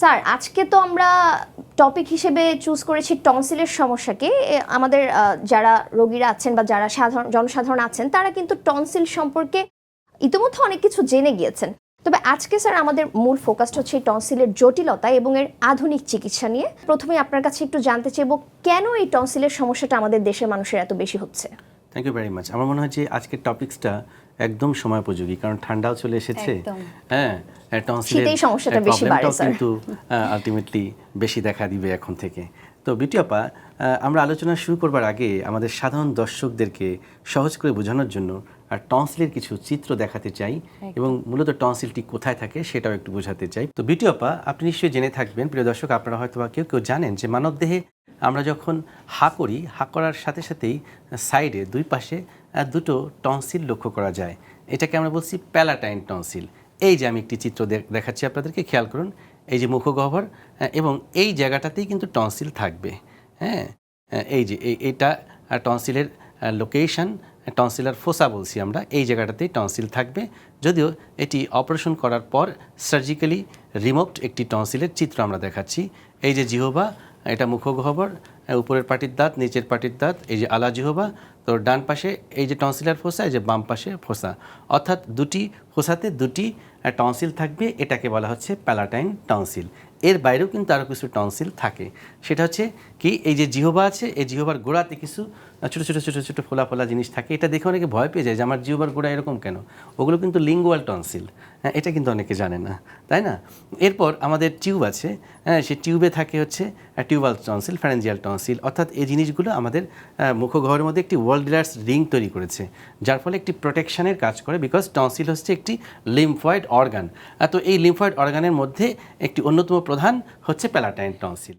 Sir আজকে তো আমরা টপিক হিসেবে চুজ করেছি টনসিলের সমস্যাকে। আমাদের যারা রোগীরা আছেন বা যারা সাধারণ জনসাধারণ আছেন তারা কিন্তু টনসিল সম্পর্কে ইতিমধ্যে অনেক কিছু জেনে গিয়েছেন। তবে আজকে স্যার আমাদের মূল ফোকাসটা হচ্ছে এই টনসিলের জটিলতা এবং এর আধুনিক চিকিৎসা নিয়ে। প্রথমে আপনার কাছে একটু জানতে চাইব কেন এই টনসিলের সমস্যাটা আমাদের দেশের মানুষের এত বেশি হচ্ছে? থ্যাংক ইউ ভেরি মাচ আমার মনে হয় যে আজকের টপিকসটা একদম সময়োপযোগী কারণ ঠান্ডাও চলে এসেছে। হ্যাঁ টনসিলের সমস্যাটা বেশি বাড়ে, স্যার। কিন্তু আলটিমেটলি বেশি দেখা দিবে এখন থেকে। তো বিটিয়াপা আমরা আলোচনা শুরু করবার আগে আমাদের সাধারণ দর্শকদেরকে সহজ করে বোঝানোর জন্য আর টনসিলের কিছু চিত্র দেখাতে চাই এবং মূলত টনসিলটি কোথায় থাকে সেটাও একটু বোঝাতে চাই। তো বিটিয়াপা আপনি নিশ্চয়ই জেনে থাকবেন প্রিয় দর্শক আপনারা হয়তো বা কেউ কেউ জানেন যে মানবদেহে আমরা যখন হা করি হা করার সাথে সাথেই সাইডে দুই পাশে দুটো টনসিল লক্ষ্য করা যায়। এটাকে আমরা বলছি প্যালাটাইন টনসিল এই যে আমি একটি চিত্র দেখাচ্ছি আপনাদেরকে খেয়াল করুন এই যে মুখগহ্বর আহ, এবং এই জায়গাটাতেই কিন্তু টনসিল থাকবে হ্যাঁ আহ, এই যে এইটা টনসিলের লোকেশন টনসিলার ফোসা বলছি আমরা এই জায়গাটাতেই টনসিল থাকবে। যদিও এটি অপারেশন করার পর সার্জিক্যালি রিমুভড একটি টনসিলের চিত্র আমরা দেখাচ্ছি। এই যে জিহবা এটা মুখগহ্বর উপরের পাটির দাঁত, নিচের পাটির দাঁত, এই যে আলা জিহবা, তো ডান পাশে এই যে টনসিলার ফোসা, এই যে বাম পাশে ফোসা। অর্থাৎ দুটি ফোসাতে দুটি টনসিল থাকবে, এটাকে বলা হচ্ছে প্যালাটাইন টনসিল এর বাইরেও কিন্তু আরও কিছু টনসিল থাকে। সেটা হচ্ছে কি, এই যে জিহবা আছে, এই জিহবার গোড়াতে কিছু ছোটো ছোটো ছোটো ছোটো ফোলা ফোলা জিনিস থাকে। এটা দেখে অনেকে ভয় পেয়ে যায় যে, আমার জিহবার গোড়া এরকম কেন? ওগুলো কিন্তু লিঙ্গুয়াল টনসিল হ্যাঁ এটা কিন্তু অনেকে জানে না, তাই না? এরপর আমাদের টিউব আছে হ্যাঁ সেই টিউবে থাকে হচ্ছে টিউবাল টনসিল, ফ্যারেঞ্জিয়াল টনসিল, অর্থাৎ এই জিনিসগুলো আমাদের মুখগহ্বরের মধ্যে একটি ওয়ার্ল্ডার্স রিং তৈরি করেছে, যার ফলে একটি প্রোটেকশনের কাজ করে, বিকজ টনসিল হচ্ছে একটি লিম্ফয়েড অর্গান। তো এই লিম্ফয়েড অর্গানের মধ্যে একটি অন্যতম প্রধান হচ্ছে প্যালাটাইন টনসিল।